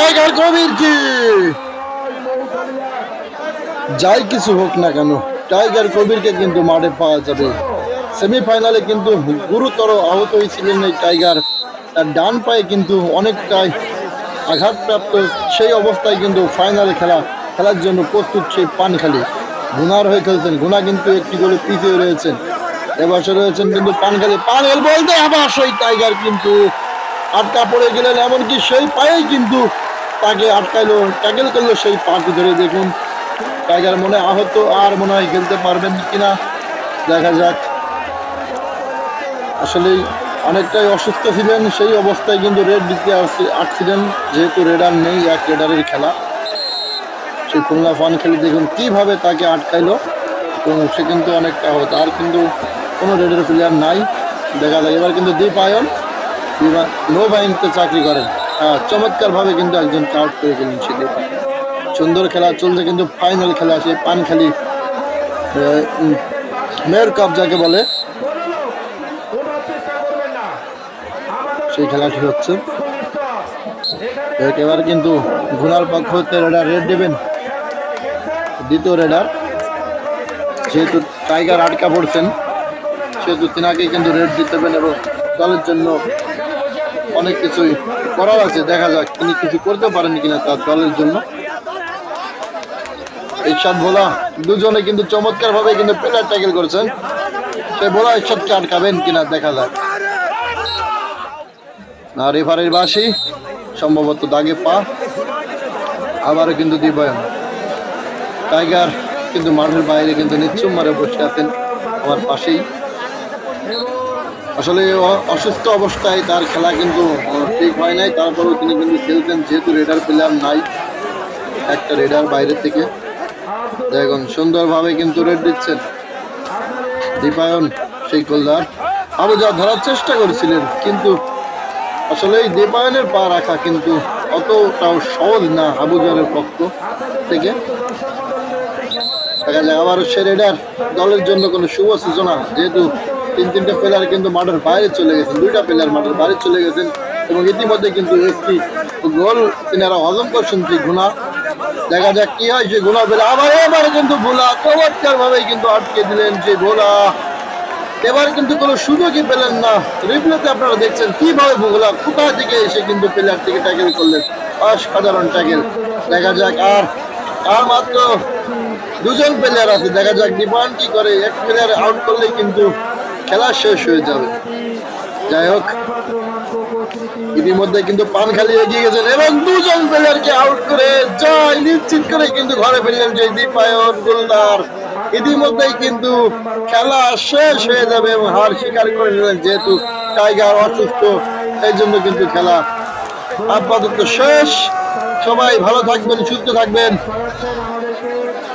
Tiger কবির কি? যাই কিছু হোক না কেন, টাইগার কবিরকে কিন্তু মাঠে পাওয়া যাবে। সেমিফাইনালে কিন্তু গুরুতর আহত হয়েছিলেন এই টাইগার। তার ডান পায়ে কিন্তু অনেকটাই আঘাতপ্রাপ্ত, সেই অবস্থায় কিন্তু ফাইনালে খেলা, খেলার জন্য প্রস্তুত সেই পানখালি। গুনার হয়ে খেলছেন। গুনা কিন্তু একটি গোলে পিছিয়ে রয়েছেন। এবছর রয়েছেন কিন্তু পানখালি। পানখাল বলতে আবার সেই টাইগার কিন্তু। আটকা পড়ে গেলেন, এমনকি সেই পায়েই কিন্তু তাকে আটকাইলো ট্যাকেল করল সেই পাকে ধরে। দেখুন, টাইগার মনে আহত, আর মনে হয় খেলতে পারবেন কিনা? দেখা যাক। আসলে অনেকটাই অসুস্থ ছিলেন, সেই অবস্থায় কিন্তু রেড দিতে আসছি- আসছিলেন, যেহেতু রেডার নেই, এক রেডারের খেলা। সেই খুলনা ফান খেলে দেখুন কীভাবে তাকে আটকাইলো, এবং সে কিন্তু অনেকটা আহত। আর কিন্তু কোনো রেডের প্লেয়ার নাই। দেখা যায় এবার কিন্তু দীপ আয়ন নো বাহিনীতে চাকরি করেন। চমৎকারভাবে কিন্তু একজন কাউট করে গেলেন সে দীপ আয়ন। সুন্দর খেলা চলছে কিন্তু ফাইনাল খেলা সেই পানখালি মেয়র কাপ যাকে বলে, সেই খেলাটি হচ্ছে এবার কিন্তু ঘোড়ার পক্ষ হতে রেডার রেড দেবেন দ্বিতীয় রেডার যেহেতু টাইগার আটকা পড়ছেন, সেহেতু তিনাকে কিন্তু রেড দিতে হবেন এবং দলের জন্য অনেক কিছুই করার আছে। দেখা যাক তিনি কিছু করতে পারেন কিনা তার দলের জন্য। ইরশাদ ভোলা, দুজনে কিন্তু চমৎকার ভাবে কিন্তু প্লেয়ার ট্যাকেল করছেন। সে ভোলা ইরশাদকে আটকাবেন কিনা দেখা যাক। না রেফারির বাসি সম্ভবত দাগে পা। আবারও কিন্তু দিবায়ন টাইগার কিন্তু মাঠের বাইরে কিন্তু নিচ্ছুম মারে বসে আছেন আমার পাশেই। আসলে অসুস্থ অবস্থায় তার খেলা কিন্তু ঠিক হয় নাই। তারপরেও তিনি কিন্তু খেলতেন, যেহেতু রেডার প্লেয়ার নাই, একটা রেডার বাইরে থেকে। দেখুন, সুন্দরভাবে কিন্তু রেড দিচ্ছেন। দীপায়ন, সেই গোলদার আবু যা ধরার চেষ্টা করেছিলেন, কিন্তু আসলে এই দীপায়নের পা রাখা কিন্তু অতটাও সহজ না আবুজারের পক্ষ থেকে। দেখা যায় আবারও সে রেডার দলের জন্য কোনো শুভ সূচনা, যেহেতু তিন তিনটে প্লেয়ার কিন্তু মাঠের বাইরে চলে গেছেন, দুইটা প্লেয়ার মাঠের বাইরে চলে গেছেন এবং ইতিমধ্যে কিন্তু একটি গোল তিনারা হজম করছেন যে গুণা দেখা যাক কি হয় সে গোলা পেলে আবার এবার কিন্তু ভোলা চমৎকার ভাবেই কিন্তু আটকে দিলেন যে ভোলা এবার কিন্তু কোনো সুযোগই পেলেন না। রিপ্লেতে আপনারা দেখছেন কীভাবে ভোলা কোথা থেকে এসে কিন্তু প্লেয়ার থেকে ট্যাকেল করলেন। অসাধারণ ট্যাকেল দেখা যাক আর আর মাত্র দুজন প্লেয়ার আছে। দেখা যাক দীপান কি করে। এক প্লেয়ার আউট করলে কিন্তু খেলা শেষ হয়ে যাবে। যাই হোক, ইতিমধ্যে কিন্তু পান খালি এগিয়ে গেছেন এবং দুজন প্লেয়ারকে আউট করে জয় নিশ্চিত করে কিন্তু ঘরে ফিরলেন যে দীপায়ন গোলদার। ইতিমধ্যেই কিন্তু খেলা শেষ হয়ে যাবে এবং হার স্বীকার করে নিলেন যেহেতু টাইগার অসুস্থ এই জন্য কিন্তু খেলা আপাতত শেষ। সবাই ভালো থাকবেন, সুস্থ থাকবেন।